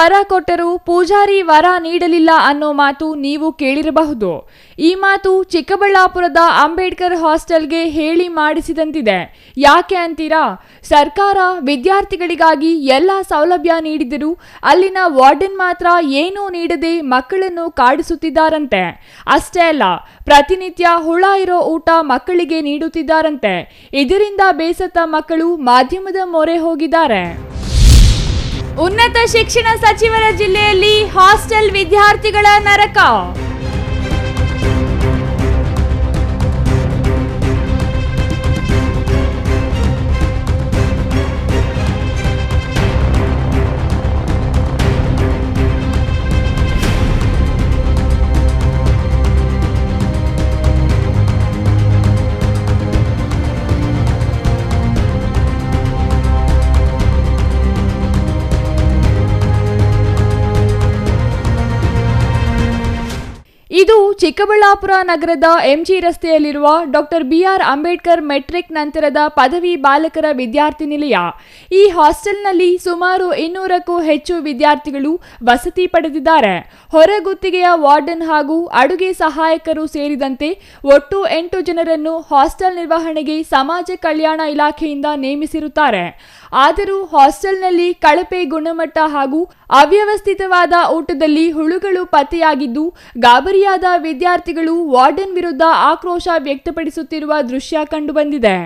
ವರ ಕೊಟ್ಟರೂ ಪೂಜಾರಿ ವರ ನೀಡಲಿಲ್ಲ ಅನ್ನೋ ಮಾತು ನೀವು ಕೇಳಿರಬಹುದು. ಈ ಮಾತು ಚಿಕ್ಕಬಳ್ಳಾಪುರದ ಅಂಬೇಡ್ಕರ್ ಹಾಸ್ಟೆಲ್ಗೆ ಹೇಳಿ ಮಾಡಿಸಿದಂತಿದೆ. ಯಾಕೆ ಅಂತೀರಾ? ಸರ್ಕಾರ ವಿದ್ಯಾರ್ಥಿಗಳಿಗಾಗಿ ಎಲ್ಲ ಸೌಲಭ್ಯ ನೀಡಿದರೂ ಅಲ್ಲಿನ ವಾರ್ಡನ್ ಮಾತ್ರ ಏನೂ ನೀಡದೆ ಮಕ್ಕಳನ್ನು ಕಾಡಿಸುತ್ತಿದ್ದಾರಂತೆ. ಅಷ್ಟೇ ಅಲ್ಲ, ಪ್ರತಿನಿತ್ಯ ಹುಳ ಇರೋ ಊಟ ಮಕ್ಕಳಿಗೆ ನೀಡುತ್ತಿದ್ದಾರಂತೆ. ಇದರಿಂದ ಬೇಸತ್ತ ಮಕ್ಕಳು ಮಾಧ್ಯಮದ ಮೊರೆ ಹೋಗಿದ್ದಾರೆ. ಉನ್ನತ ಶಿಕ್ಷಣ ಸಚಿವರ ಜಿಲ್ಲೆಯಲ್ಲಿ ಹಾಸ್ಟೆಲ್ ವಿದ್ಯಾರ್ಥಿಗಳ ನರಕ. ಇದು ಚಿಕ್ಕಬಳ್ಳಾಪುರ ನಗರದ ಎಂಜಿ ರಸ್ತೆಯಲ್ಲಿರುವ ಡಾಕ್ಟರ್ ಬಿಆರ್ ಅಂಬೇಡ್ಕರ್ ಮೆಟ್ರಿಕ್ ನಂತರದ ಪದವಿ ಬಾಲಕರ ವಿದ್ಯಾರ್ಥಿ ನಿಲಯ. ಈ ಹಾಸ್ಟೆಲ್ನಲ್ಲಿ ಸುಮಾರು ಇನ್ನೂರಕ್ಕೂ ಹೆಚ್ಚು ವಿದ್ಯಾರ್ಥಿಗಳು ವಸತಿ ಪಡೆದಿದ್ದಾರೆ. ಹೊರಗುತ್ತಿಗೆಯ ವಾರ್ಡನ್ ಹಾಗೂ ಅಡುಗೆ ಸಹಾಯಕರು ಸೇರಿದಂತೆ ಒಟ್ಟು ಎಂಟು ಜನರನ್ನು ಹಾಸ್ಟೆಲ್ ನಿರ್ವಹಣೆಗೆ ಸಮಾಜ ಕಲ್ಯಾಣ ಇಲಾಖೆಯಿಂದ ನೇಮಿಸಿರುತ್ತಾರೆ. ಆದರೂ ಹಾಸ್ಟೆಲ್ನಲ್ಲಿ ಕಳಪೆ ಗುಣಮಟ್ಟ ಹಾಗೂ ಅವ್ಯವಸ್ಥಿತವಾದ ಊಟದಲ್ಲಿ ಹುಳುಗಳು ಪತ್ತೆಯಾಗಿದ್ದು ಗಾಬರಿಯಾದ ವಿದ್ಯಾರ್ಥಿಗಳು ವಾರ್ಡನ್ ವಿರುದ್ಧ ಆಕ್ರೋಶ ವ್ಯಕ್ತಪಡಿಸುತ್ತಿರುವ ದೃಶ್ಯ ಕಂಡುಬಂದಿದೆ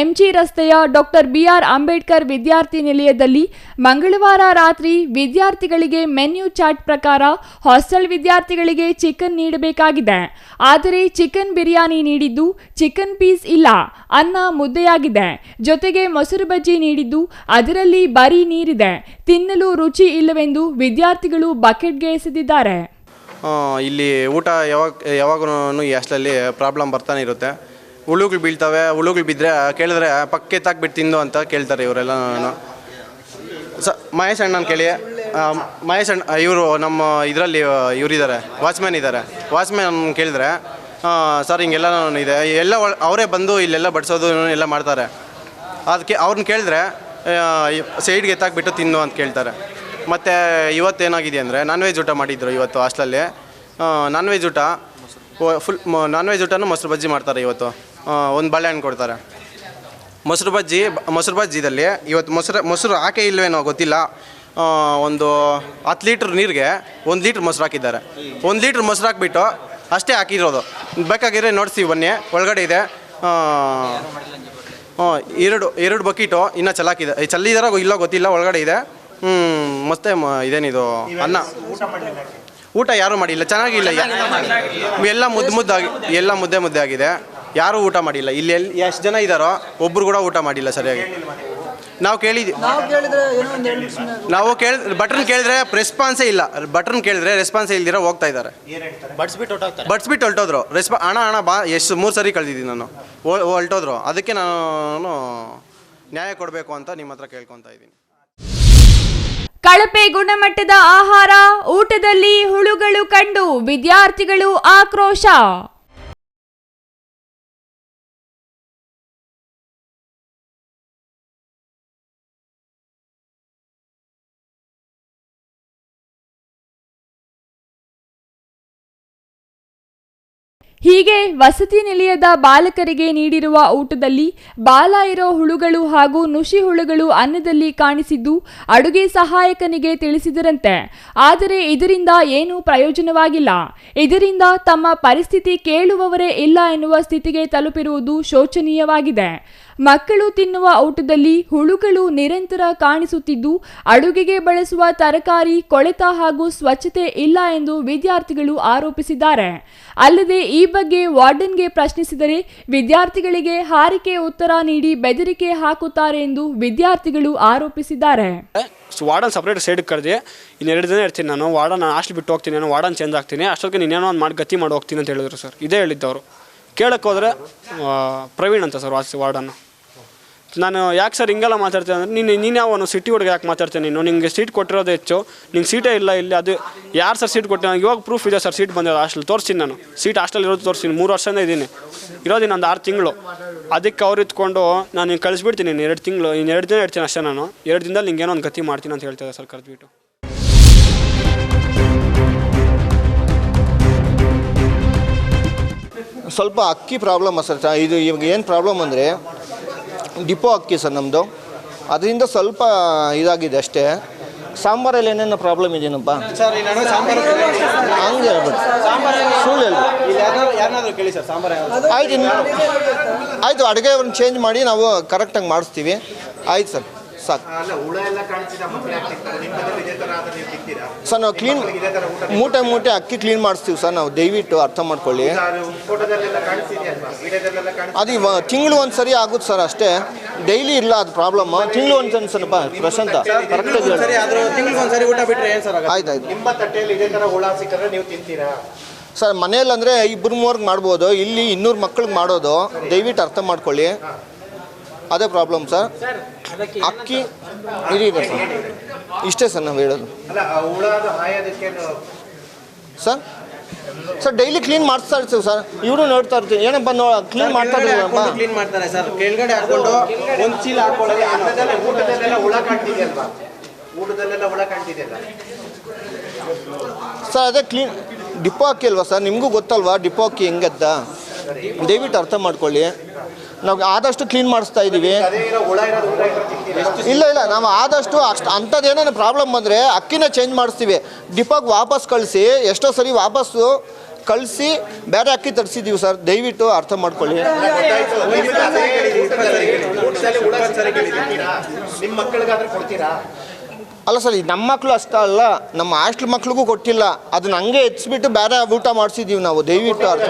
ಎಂಜಿ ರಸ್ತೆಯ ಡಾಕ್ಟರ್ ಬಿಆರ್ ಅಂಬೇಡ್ಕರ್ ವಿದ್ಯಾರ್ಥಿ ನಿಲಯದಲ್ಲಿ ಮಂಗಳವಾರ ರಾತ್ರಿ ವಿದ್ಯಾರ್ಥಿಗಳಿಗೆ ಮೆನ್ಯೂ ಚಾಟ್ ಪ್ರಕಾರ ಹಾಸ್ಟೆಲ್ ವಿದ್ಯಾರ್ಥಿಗಳಿಗೆ ಚಿಕನ್ ನೀಡಬೇಕಾಗಿದೆ. ಆದರೆ ಚಿಕನ್ ಬಿರಿಯಾನಿ ನೀಡಿದ್ದು ಚಿಕನ್ ಪೀಸ್ ಇಲ್ಲ, ಅನ್ನ ಮುದ್ದೆಯಾಗಿದೆ. ಜೊತೆಗೆ ಮೊಸರು ಬಜ್ಜಿ ನೀಡಿದ್ದು ಅದರಲ್ಲಿ ಬರೀ ನೀರಿದೆ. ತಿನ್ನಲು ರುಚಿ ಇಲ್ಲವೆಂದು ವಿದ್ಯಾರ್ಥಿಗಳು ಬಕೆಟ್ಗೆ ಎಸೆದಿದ್ದಾರೆ. ಇಲ್ಲಿ ಊಟ ಯಾವಾಗ ಯಾವಾಗೂ ಹಾಸ್ಟೆಲಲ್ಲಿ ಪ್ರಾಬ್ಲಮ್ ಬರ್ತಾನೆ ಇರುತ್ತೆ. ಹುಳುಗಳು ಬೀಳ್ತವೆ, ಹುಳುಗಳು ಬಿದ್ದರೆ ಕೇಳಿದ್ರೆ ಪಕ್ಕೆ ತಾಕ್ಬಿಟ್ಟು ತಿಂದು ಅಂತ ಕೇಳ್ತಾರೆ ಇವರೆಲ್ಲ ನಾನು. ಸ, ಮಹೇಶ್ ಅಣ್ಣನ ಕೇಳಿ. ಮಹೇಶ್ ಅಣ್ಣ ಇವರು ನಮ್ಮ ಇದರಲ್ಲಿ ಇವರಿದ್ದಾರೆ, ವಾಚ್ಮ್ಯಾನ್ ಇದ್ದಾರೆ. ವಾಚ್ಮ್ಯಾನ್ ಕೇಳಿದ್ರೆ ಸರ್, ಹಿಂಗೆಲ್ಲ ಇದೆ. ಎಲ್ಲ ಅವರೇ ಬಂದು ಇಲ್ಲೆಲ್ಲ ಬಡಿಸೋದು ಎಲ್ಲ ಮಾಡ್ತಾರೆ. ಅದಕ್ಕೆ ಅವ್ರನ್ನ ಕೇಳಿದ್ರೆ ಸೈಡ್ಗೆ ಎತ್ತಾಕ್ಬಿಟ್ಟು ತಿನ್ನು ಅಂತ ಕೇಳ್ತಾರೆ. ಮತ್ತು ಇವತ್ತೇನಾಗಿದೆ ಅಂದರೆ ನಾನ್ ವೆಜ್ ಊಟ ಮಾಡಿದ್ರು ಇವತ್ತು ಹಾಸ್ಟೆಲಲ್ಲಿ. ನಾನ್ ವೆಜ್ ಊಟ ಫುಲ್ ನಾನ್ ವೆಜ್ ಊಟನೂ ಮೊಸರು ಬಜ್ಜಿ ಮಾಡ್ತಾರೆ ಇವತ್ತು. ಒಂದು ಬಾಳೆಹಣ್ಣು ಕೊಡ್ತಾರೆ. ಮೊಸರು ಬಜ್ಜಿ ಮೊಸರು ಬಜ್ಜಿದಲ್ಲಿ ಇವತ್ತು ಮೊಸರು ಮೊಸರು ಹಾಕೇ ಇಲ್ವೇನೋ ಗೊತ್ತಿಲ್ಲ. ಒಂದು ಹತ್ತು ಲೀಟ್ರ್ ನೀರಿಗೆ ಒಂದು ಲೀಟ್ರ್ ಮೊಸರು ಹಾಕಿದ್ದಾರೆ. ಒಂದು ಲೀಟ್ರ್ ಮೊಸರು ಹಾಕಿಬಿಟ್ಟು ಅಷ್ಟೇ ಹಾಕಿರೋದು. ಬೇಕಾಗಿದ್ರೆ ನೋಡ್ತೀವಿ ಬನ್ನಿ ಒಳಗಡೆ ಇದೆ. ಎರಡು ಎರಡು ಬಕೀಟು ಇನ್ನೂ ಚಲಾಕಿದೆ ಚಲ್ಲಿದಾರೋ ಇಲ್ಲೋ ಗೊತ್ತಿಲ್ಲ ಒಳಗಡೆ ಇದೆ. ಹ್ಞೂ ಮತ್ತೆ ಮ- ಇದೇನಿದು ಅನ್ನ. ಊಟ ಯಾರೂ ಮಾಡಿಲ್ಲ ಚೆನ್ನಾಗಿಲ್ಲ. ಎಲ್ಲ ಮುದ್ದು ಮುದ್ದಾಗಿ ಎಲ್ಲ ಮುದ್ದೆ ಮುದ್ದೆ ಆಗಿದೆ. ಯಾರೂ ಊಟ ಮಾಡಿಲ್ಲ. ಇಲ್ಲಿ ಎಲ್ಲಿ ಎಷ್ಟು ಜನ ಇದ್ದಾರೋ ಒಬ್ರು ಕೂಡ ಊಟ ಮಾಡಿಲ್ಲ ಸರಿಯಾಗಿ. ನಾವು ಕೇಳಿದ್ವಿ ನಾವು ಕೇಳಿ ಬಟನ್ ಕೇಳಿದ್ರೆ ರೆಸ್ಪಾನ್ಸೇ ಇಲ್ಲ. ಬಟನ್ ಕೇಳಿದ್ರೆ ರೆಸ್ಪಾನ್ಸೇ ಇಲ್ದಿರ ಹೋಗ್ತಾ ಇದ್ದಾರೆ. ಬಡ್ಸ್ಬಿಟ್ಟು ಹೊಲ್ಟೋದ್ರು ರೆಸ್ಪಾ ಹಣ ಹಣ ಬಾ ಎಷ್ಟು ಮೂರು ಸರಿ ಕಳ್ದಿದ್ದೀನಿ ನಾನು. ಹೊಲ್ಟೋದ್ರು ಅದಕ್ಕೆ ನಾನು ನ್ಯಾಯ ಕೊಡಬೇಕು ಅಂತ ನಿಮ್ಮ ಹತ್ರ ಕೇಳ್ಕೊತಾ ಇದ್ದೀನಿ. ಕಳಪೆ ಗುಣಮಟ್ಟದ ಆಹಾರ ಊಟದಲ್ಲಿ ಹುಳುಗಳು ಕಂಡು ವಿದ್ಯಾರ್ಥಿಗಳು ಆಕ್ರೋಶ. ಹೀಗೆ ವಸತಿ ನಿಲಯದ ಬಾಲಕರಿಗೆ ನೀಡಿರುವ ಊಟದಲ್ಲಿ ಬಾಲ ಇರೋ ಹುಳುಗಳು ಹಾಗೂ ನುಷಿ ಹುಳುಗಳು ಅನ್ನದಲ್ಲಿ ಕಾಣಿಸಿದ್ದು ಅಡುಗೆ ಸಹಾಯಕನಿಗೆ ತಿಳಿಸಿದರಂತೆ. ಆದರೆ ಇದರಿಂದ ಏನೂ ಪ್ರಯೋಜನವಾಗಿಲ್ಲ. ಇದರಿಂದ ತಮ್ಮ ಪರಿಸ್ಥಿತಿ ಕೇಳುವವರೇ ಇಲ್ಲ ಎನ್ನುವ ಸ್ಥಿತಿಗೆ ತಲುಪಿರುವುದು ಶೋಚನೀಯವಾಗಿದೆ. ಮಕ್ಕಳು ತಿನ್ನುವ ಊಟದಲ್ಲಿ ಹುಳುಗಳು ನಿರಂತರ ಕಾಣಿಸುತ್ತಿದ್ದು, ಅಡುಗೆಗೆ ಬಳಸುವ ತರಕಾರಿ, ಕೊಳೆತ ಹಾಗೂ ಸ್ವಚ್ಛತೆ ಇಲ್ಲ ಎಂದು ವಿದ್ಯಾರ್ಥಿಗಳು ಆರೋಪಿಸಿದ್ದಾರೆ. ಅಲ್ಲದೆ ಈ ಬಗ್ಗೆ ವಾರ್ಡನ್ಗೆ ಪ್ರಶ್ನಿಸಿದರೆ, ವಿದ್ಯಾರ್ಥಿಗಳಿಗೆ ಹಾರಿಕೆ ಉತ್ತರ ನೀಡಿ ಬೆದರಿಕೆ ಹಾಕುತ್ತಾರೆ ಎಂದು ವಿದ್ಯಾರ್ಥಿಗಳು ಆರೋಪಿಸಿದ್ದಾರೆ. ಸೊ ವಾರ್ಡನ್ ಸಪ್ರೇಟ್ ಸೈಡ್ಗೆ ಇನ್ನು ಎರಡು ದಿನ ಇರ್ತೀನಿ ನಾನು ವಾರ್ಡನ್ ಹಾಸ್ಟೆಲ್ ಬಿಟ್ಟು ಹೋಗ್ತೀನಿ, ನಾನು ವಾರ್ಡನ್ ಚೇಂಜ್ ಆಗ್ತೀನಿ, ಅಷ್ಟೊತ್ತಿಗೆ ನೀನೇನೋ ಒಂದು ಮಾಡಿ ಗತಿ ಮಾಡಿ, ಹೋಗ್ತೀನಿ ಅಂತ ಹೇಳಿದ್ರು ಸರ್. ಇದೇ ಹೇಳಿದ್ದವರು. ಕೇಳಕ್ಕೆ ಪ್ರವೀಣ್ ಅಂತ ಸರ್ ವಾಸಿ ವಾರ್ಡನ್ನು. ನಾನು ಯಾಕೆ ಸರ್ ಹಿಂಗೆಲ್ಲ ಮಾತಾಡ್ತೀನಿ ಅಂದರೆ, ನೀನು ನೀನು ಯಾವನು ಸಿಟಿ ಹುಡುಗ ಯಾಕೆ ಮಾತಾಡ್ತೀನಿ ನೀನು? ನಿಮಗೆ ಸೀಟ್ ಕೊಟ್ಟಿರೋದು ಹೆಚ್ಚು. ನಿಂಗೆ ಸೀಟೇ ಇಲ್ಲ ಇಲ್ಲಿ, ಅದು ಯಾರು ಸರ್ ಸೀಟ್ ಕೊಟ್ಟು ನನಗೆ ಇವಾಗ ಪ್ರೂಫ್ ಇದೆ ಸರ್ ಸೀಟ್ ಬಂದಿರೋ ಹಾಸ್ಟೆಲ್ ತೋರಿಸ್ತೀನಿ ನಾನು. ಸೀಟ್ ಹಾಸ್ಟೆಲ್ ಇರೋದು ತೋರಿಸ್ತೀನಿ. ಮೂರು ವರ್ಷದಿಂದ ಇದ್ದೀನಿ. ಇರೋದಿನ ಒಂದು ಆರು ತಿಂಗಳು. ಅದಕ್ಕೆ ಅವ್ರು ಇತ್ಕೊಂಡು ನಾನು ಕಳಿಸ್ಬಿಡ್ತೀನಿ ಎರಡು ತಿಂಗಳು. ಇನ್ನು ಎರಡು ದಿನ ಇರ್ತೀನಿ ಅಷ್ಟೇ ನಾನು. ಎರಡು ದಿನದಲ್ಲಿ ನಿಂಗೆ ಏನೋ ಒಂದು ಗತಿ ಮಾಡ್ತೀನಿ ಅಂತ ಹೇಳ್ತಾರೆ ಸರ್ ಕರೆದ್ಬಿಟ್ಟು. ಸ್ವಲ್ಪ ಅಕ್ಕಿ ಪ್ರಾಬ್ಲಮ್ ಸರ್ ಇದು ಇವಾಗ ಏನು ಪ್ರಾಬ್ಲಮ್ ಅಂದರೆ ಡಿಪೋ ಅಕ್ಕಿ ಸರ್ ನಮ್ಮದು ಅದರಿಂದ ಸ್ವಲ್ಪ ಇದಾಗಿದೆ ಅಷ್ಟೇ. ಸಾಂಬಾರಲ್ಲಿ ಏನೇನು ಪ್ರಾಬ್ಲಮ್ ಇದೆಯೇನಪ್ಪ? ಸಾಂಬಾರು ಹಂಗೆ ಹೇಳ್ಬಿಟ್ಟು ಸುಳ್ಳು ಹೇಳ್ಬಿಟ್ಟು? ಆಯ್ತು ಆಯಿತು ಅಡುಗೆ ಒಂದು ಚೇಂಜ್ ಮಾಡಿ ನಾವು ಕರೆಕ್ಟಾಗಿ ಮಾಡಿಸ್ತೀವಿ. ಆಯ್ತು ಸರ್ ಸಾಕು. ಸರ್, ನಾವು ಕ್ಲೀನ್ ಮೂಟೆ ಮೂಟೆ ಅಕ್ಕಿ ಕ್ಲೀನ್ ಮಾಡಿಸ್ತೀವಿ ಸರ್, ನಾವು ದಯವಿಟ್ಟು ಅರ್ಥ ಮಾಡ್ಕೊಳ್ಳಿ. ಅದು ತಿಂಗಳು ಒಂದು ಸರಿ ಆಗುತ್ತೆ ಸರ್ ಅಷ್ಟೇ. ಡೈಲಿ ಇಲ್ಲ ಅದು ಪ್ರಾಬ್ಲಮ್ ತಿಂಗಳು ಒಂದು ಸರಿ ಸ್ವಲ್ಪ ಪ್ರಶಾಂತ? ಆಯ್ತು ಆಯ್ತು ಸರ್ ಮನೇಲಿ ಅಂದರೆ ಇಬ್ಬರು ಮೂವರ್ಗೆ ಮಾಡ್ಬೋದು, ಇಲ್ಲಿ ಇನ್ನೂರು ಮಕ್ಳಿಗೆ ಮಾಡೋದು, ದಯವಿಟ್ಟು ಅರ್ಥ ಮಾಡ್ಕೊಳ್ಳಿ. ಅದೇ ಪ್ರಾಬ್ಲಮ್ ಸರ್ ಅಕ್ಕಿ ಇದೆ ಸರ್ ಇಷ್ಟೇ ಸರ್ ನಾವು ಹೇಳೋದು. ಸರ್ ಸರ್ ಡೈಲಿ ಕ್ಲೀನ್ ಮಾಡಿಸ್ತಾ ಇರ್ತೀವಿ ಸರ್ ಇವರು ನೋಡ್ತಾ ಇರ್ತೀವಿ ಏನಪ್ಪ ನೋ ಕ್ಲೀನ್ ಮಾಡ್ತಾ ಇರ್ತೀವಿ ಕ್ಲೀನ್ ಮಾಡ್ತಾರೆ ಸರ್ ಕೆಳಗಡೆ ಹಾಕೊಂಡು ಒಂದ್ ಚೀಲ ಹಾಕೊಳ್ಳೋದು ಅನ್ನದಲ್ಲೇ ಊಟದಲ್ಲೆಲ್ಲ ಹುಳ ಕಾಣ್ತಿದೆಯಲ್ವಾ ಊಟದಲ್ಲೆಲ್ಲ ಹುಳ ಕಾಣ್ತಿದೆಯಲ್ಲ ಸರ್ ಅದೇ ಕ್ಲೀನ್ ಡಿಪೋ ಅಕ್ಕಿ ಅಲ್ವಾ ಸರ್ ನಿಮಗೂ ಗೊತ್ತಲ್ವಾ ಡಿಪೋ ಅಕ್ಕಿ ಹೆಂಗದ್ದ? ದಯವಿಟ್ಟು ಅರ್ಥ ಮಾಡ್ಕೊಳ್ಳಿ. ನಾವು ಆದಷ್ಟು ಕ್ಲೀನ್ ಮಾಡಿಸ್ತಾ ಇದ್ದೀವಿ ಇಲ್ಲ ಇಲ್ಲ ನಾವು ಆದಷ್ಟು ಅಷ್ಟು ಅಂಥದ್ದು ಏನೇನು ಪ್ರಾಬ್ಲಮ್ ಬಂದರೆ ಅಕ್ಕಿನ ಚೇಂಜ್ ಮಾಡಿಸ್ತೀವಿ. ಡಿಪೋಗೆ ವಾಪಸ್ ಕಳಿಸಿ ಎಷ್ಟೋ ಸರಿ ವಾಪಸ್ಸು ಕಳಿಸಿ ಬೇರೆ ಅಕ್ಕಿ ತರಿಸಿದ್ದೀವಿ ಸರ್. ದಯವಿಟ್ಟು ಅರ್ಥ ಮಾಡ್ಕೊಳ್ಳಿ. ನಿಮ್ಮ ಮಕ್ಕಳಿಗಾದ್ರೆ ಕೊಡ್ತೀರಾ? ಅಲ್ಲ ಸರ್ ಈ ನಮ್ಮ ಮಕ್ಕಳು ಅಷ್ಟೇ ಅಲ್ಲ ನಮ್ಮ ಹಾಸ್ಟ್ಲ್ ಮಕ್ಳಿಗೂ ಕೊಟ್ಟಿಲ್ಲ. ಅದನ್ನ ಹಂಗೆ ಎತ್ಸ್ಬಿಟ್ಟು ಬೇರೆ ಊಟ ಮಾಡಿಸಿದ್ದೀವಿ ನಾವು ದಯವಿಟ್ಟು ಅರ್ಥ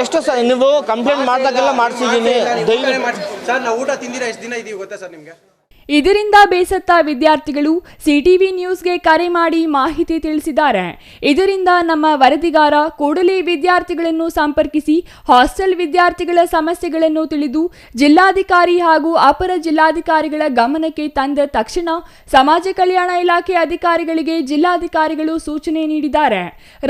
ಎಷ್ಟು ಸರ್ ನೀವು ಕಂಪ್ಲೇಂಟ್ ಹೇಳ್ಬಿಡಿ ಸರ್ ತಿಂದಿರ ಎಷ್ಟು ಸರ್ ಇದೀವಿ ಗೊತ್ತಾ ಸರ್ ನಿಮಗೆ? ದಯವಿಟ್ಟು ಇದರಿಂದ ಬೇಸತ್ತ ವಿದ್ಯಾರ್ಥಿಗಳು ಸಿಟಿವಿ ನ್ಯೂಸ್ಗೆ ಕರೆ ಮಾಡಿ ಮಾಹಿತಿ ತಿಳಿಸಿದ್ದಾರೆ. ಇದರಿಂದ ನಮ್ಮ ವರದಿಗಾರ ಕೂಡಲೇ ವಿದ್ಯಾರ್ಥಿಗಳನ್ನು ಸಂಪರ್ಕಿಸಿ ಹಾಸ್ಟೆಲ್ ವಿದ್ಯಾರ್ಥಿಗಳ ಸಮಸ್ಯೆಗಳನ್ನು ತಿಳಿದು ಜಿಲ್ಲಾಧಿಕಾರಿ ಹಾಗೂ ಅಪರ ಜಿಲ್ಲಾಧಿಕಾರಿಗಳ ಗಮನಕ್ಕೆ ತಂದ ತಕ್ಷಣ ಸಮಾಜ ಕಲ್ಯಾಣ ಇಲಾಖೆ ಅಧಿಕಾರಿಗಳಿಗೆ ಜಿಲ್ಲಾಧಿಕಾರಿಗಳು ಸೂಚನೆ ನೀಡಿದ್ದಾರೆ.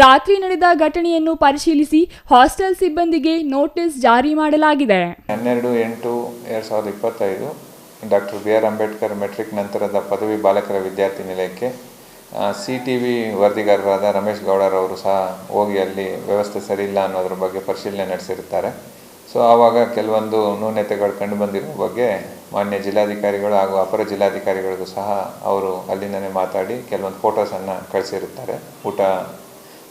ರಾತ್ರಿ ನಡೆದ ಘಟನೆಯನ್ನು ಪರಿಶೀಲಿಸಿ ಹಾಸ್ಟೆಲ್ ಸಿಬ್ಬಂದಿಗೆ ನೋಟಿಸ್ ಜಾರಿ ಮಾಡಲಾಗಿದೆ. ಹನ್ನೆರಡು ಎಂಟು ಎರಡು ಸಾವಿರದ ಇಪ್ಪತ್ತೈದು doctor B R Ambedkar matric ನಂತರದ ಪದವಿ ಬಾಲಕರ ವಿದ್ಯಾರ್ಥಿ ನಿಲಯಕ್ಕೆ ಸಿ ಟಿ ವಿ ವರದಿಗಾರರಾದ ರಮೇಶ್ ಗೌಡರವರು ಸಹ ಹೋಗಿ ಅಲ್ಲಿ ವ್ಯವಸ್ಥೆ ಸರಿಯಿಲ್ಲ ಅನ್ನೋದ್ರ ಬಗ್ಗೆ ಪರಿಶೀಲನೆ ನಡೆಸಿರುತ್ತಾರೆ. ಸೊ, ಆವಾಗ ಕೆಲವೊಂದು ನ್ಯೂನತೆಗಳು ಕಂಡುಬಂದಿರುವ ಬಗ್ಗೆ ಮಾನ್ಯ ಜಿಲ್ಲಾಧಿಕಾರಿಗಳು ಹಾಗೂ ಅಪರ ಜಿಲ್ಲಾಧಿಕಾರಿಗಳಿಗೂ ಸಹ ಅವರು ಅಲ್ಲಿಂದನೇ ಮಾತಾಡಿ ಕೆಲವೊಂದು ಫೋಟೋಸನ್ನು ಕಳಿಸಿರುತ್ತಾರೆ. ಊಟ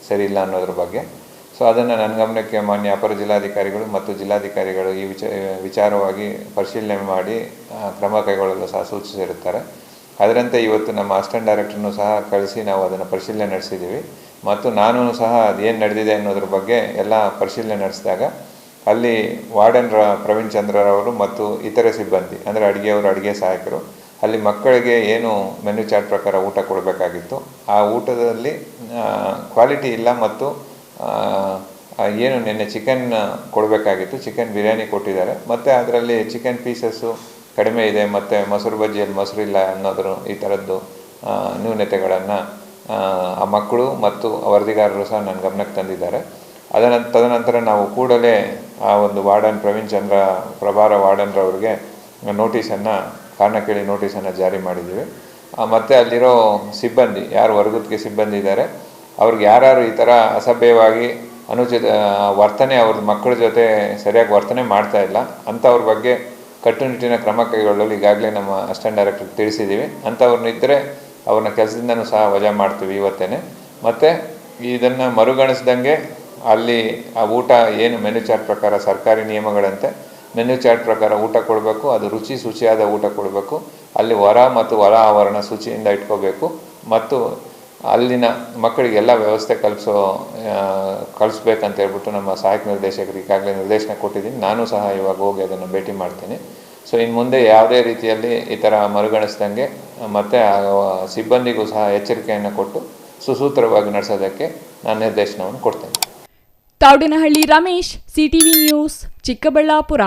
ಸರಿ ಇಲ್ಲ ಅನ್ನೋದ್ರ ಬಗ್ಗೆ. ಸೊ ಅದನ್ನು ನನ್ನ ಗಮನಕ್ಕೆ ಮಾನ್ಯ ಅಪರ ಜಿಲ್ಲಾಧಿಕಾರಿಗಳು ಮತ್ತು ಜಿಲ್ಲಾಧಿಕಾರಿಗಳು ಈ ವಿಚ, ವಿಚಾರವಾಗಿ ಪರಿಶೀಲನೆ ಮಾಡಿ ಕ್ರಮ ಕೈಗೊಳ್ಳಲು ಸಹ ಸೂಚಿಸಿರುತ್ತಾರೆ. ಅದರಂತೆ ಇವತ್ತು ನಮ್ಮ ಅಸ್ಟೆಂಟ್ ಡೈರೆಕ್ಟರ್ನು ಸಹ ಕಳಿಸಿ ನಾವು ಅದನ್ನು ಪರಿಶೀಲನೆ ನಡೆಸಿದ್ದೀವಿ. ಮತ್ತು ನಾನು ಸಹ ಅದೇನು ನಡೆದಿದೆ ಅನ್ನೋದ್ರ ಬಗ್ಗೆ ಎಲ್ಲ ಪರಿಶೀಲನೆ ನಡೆಸಿದಾಗ, ಅಲ್ಲಿ ವಾರ್ಡನ್ ರ ಪ್ರವೀಣ್ ಚಂದ್ರರವರು ಮತ್ತು ಇತರೆ ಸಿಬ್ಬಂದಿ, ಅಂದರೆ ಅಡುಗೆಯವರು, ಅಡುಗೆ ಸಹಾಯಕರು, ಅಲ್ಲಿ ಮಕ್ಕಳಿಗೆ ಏನು ಮೆನು ಚಾರ್ಟ್ ಪ್ರಕಾರ ಊಟ ಕೊಡಬೇಕಾಗಿತ್ತು. ಆ ಊಟದಲ್ಲಿ ಕ್ವಾಲಿಟಿ ಇಲ್ಲ ಮತ್ತು ಏನು ನಿನ್ನೆ ಚಿಕನ್ ಕೊಡಬೇಕಾಗಿತ್ತು ಚಿಕನ್ ಬಿರಿಯಾನಿ ಕೊಟ್ಟಿದ್ದಾರೆ. ಮತ್ತು ಅದರಲ್ಲಿ ಚಿಕನ್ ಪೀಸಸ್ಸು ಕಡಿಮೆ ಇದೆ, ಮತ್ತು ಮೊಸರು ಬಜ್ಜಿಯಲ್ಲಿ ಮೊಸರು ಇಲ್ಲ ಅನ್ನೋದ್ರು ಈ ಥರದ್ದು ನ್ಯೂನತೆಗಳನ್ನು, ಆ ಮಕ್ಕಳು ಮತ್ತು ವರದಿಗಾರರು ಸಹ ನನ್ನ ಗಮನಕ್ಕೆ ತಂದಿದ್ದಾರೆ. ಅದನ, ತದನಂತರ ನಾವು ಕೂಡಲೇ ಆ ಒಂದು ವಾರ್ಡನ್ ಪ್ರವೀಣ್ ಚಂದ್ರ, ಪ್ರಭಾರ ವಾರ್ಡನ್ರವ್ರಿಗೆ ನೋಟಿಸನ್ನು, ಕಾರಣ ಕೇಳಿ ನೋಟಿಸನ್ನು ಜಾರಿ ಮಾಡಿದ್ದೀವಿ. ಮತ್ತೆ ಅಲ್ಲಿರೋ ಸಿಬ್ಬಂದಿ, ಯಾರು ವರ್ಗದಕ್ಕೆ ಸಿಬ್ಬಂದಿ ಇದ್ದಾರೆ ಅವ್ರಿಗೆ ಯಾರು ಈ ಥರ ಅಸಭ್ಯವಾಗಿ ಅನುಚಿತ ವರ್ತನೆ ಅವ್ರ ಮಕ್ಕಳ ಜೊತೆ ಸರಿಯಾಗಿ ವರ್ತನೆ ಮಾಡ್ತಾ ಇಲ್ಲ, ಅಂಥವ್ರ ಬಗ್ಗೆ ಕಟ್ಟುನಿಟ್ಟಿನ ಕ್ರಮ ಕೈಗೊಳ್ಳಲು ಈಗಾಗಲೇ ನಮ್ಮ ಅಸ್ಟೆಂಟ್ ಡೈರೆಕ್ಟರ್ ತಿಳಿಸಿದ್ದೀವಿ. ಅಂಥವ್ರನ್ನಿದ್ದರೆ ಅವ್ರನ್ನ ಕೆಲಸದಿಂದನೂ ಸಹ ವಜಾ ಮಾಡ್ತೀವಿ ಇವತ್ತೇ ಮತ್ತು ಇದನ್ನು ಮರುಗಣಿಸ್ದಂಗೆ ಅಲ್ಲಿ ಆ ಊಟ ಏನು ಮೆನು ಚಾರ್ಟ್ ಪ್ರಕಾರ, ಸರ್ಕಾರಿ ನಿಯಮಗಳಂತೆ ಮೆನು ಚಾರ್ಟ್ ಪ್ರಕಾರ ಊಟ ಕೊಡಬೇಕು, ಅದು ರುಚಿ ಶುಚಿಯಾದ ಊಟ ಕೊಡಬೇಕು, ಅಲ್ಲಿ ಹೊರ ಮತ್ತು ಹೊರ ಆವರಣ ಶುಚಿಯಿಂದ ಇಟ್ಕೋಬೇಕು, ಮತ್ತು ಅಲ್ಲಿನ ಮಕ್ಕಳಿಗೆಲ್ಲ ವ್ಯವಸ್ಥೆ ಕಲ್ಪಿಸೋ ಕಳಿಸ್ಬೇಕಂತ ಹೇಳ್ಬಿಟ್ಟು ನಮ್ಮ ಸಹಾಯಕ ನಿರ್ದೇಶಕರು ಈಗಾಗಲೇ ನಿರ್ದೇಶನ ಕೊಟ್ಟಿದ್ದೀನಿ. ನಾನು ಸಹ ಇವಾಗ ಹೋಗಿ ಅದನ್ನು ಭೇಟಿ ಮಾಡ್ತೀನಿ. ಸೊ ಇನ್ನು ಮುಂದೆ ಯಾವುದೇ ರೀತಿಯಲ್ಲಿ ಈ ಥರ ಮರುಗಣಿಸ್ದಂಗೆ ಮತ್ತು ಸಿಬ್ಬಂದಿಗೂ ಸಹ ಎಚ್ಚರಿಕೆಯನ್ನು ಕೊಟ್ಟು ಸುಸೂತ್ರವಾಗಿ ನಡೆಸೋದಕ್ಕೆ ನಾನು ನಿರ್ದೇಶನವನ್ನು ಕೊಡ್ತೇನೆ. Tavadinahalli Ramesh, CTV news, Chikkaballapura.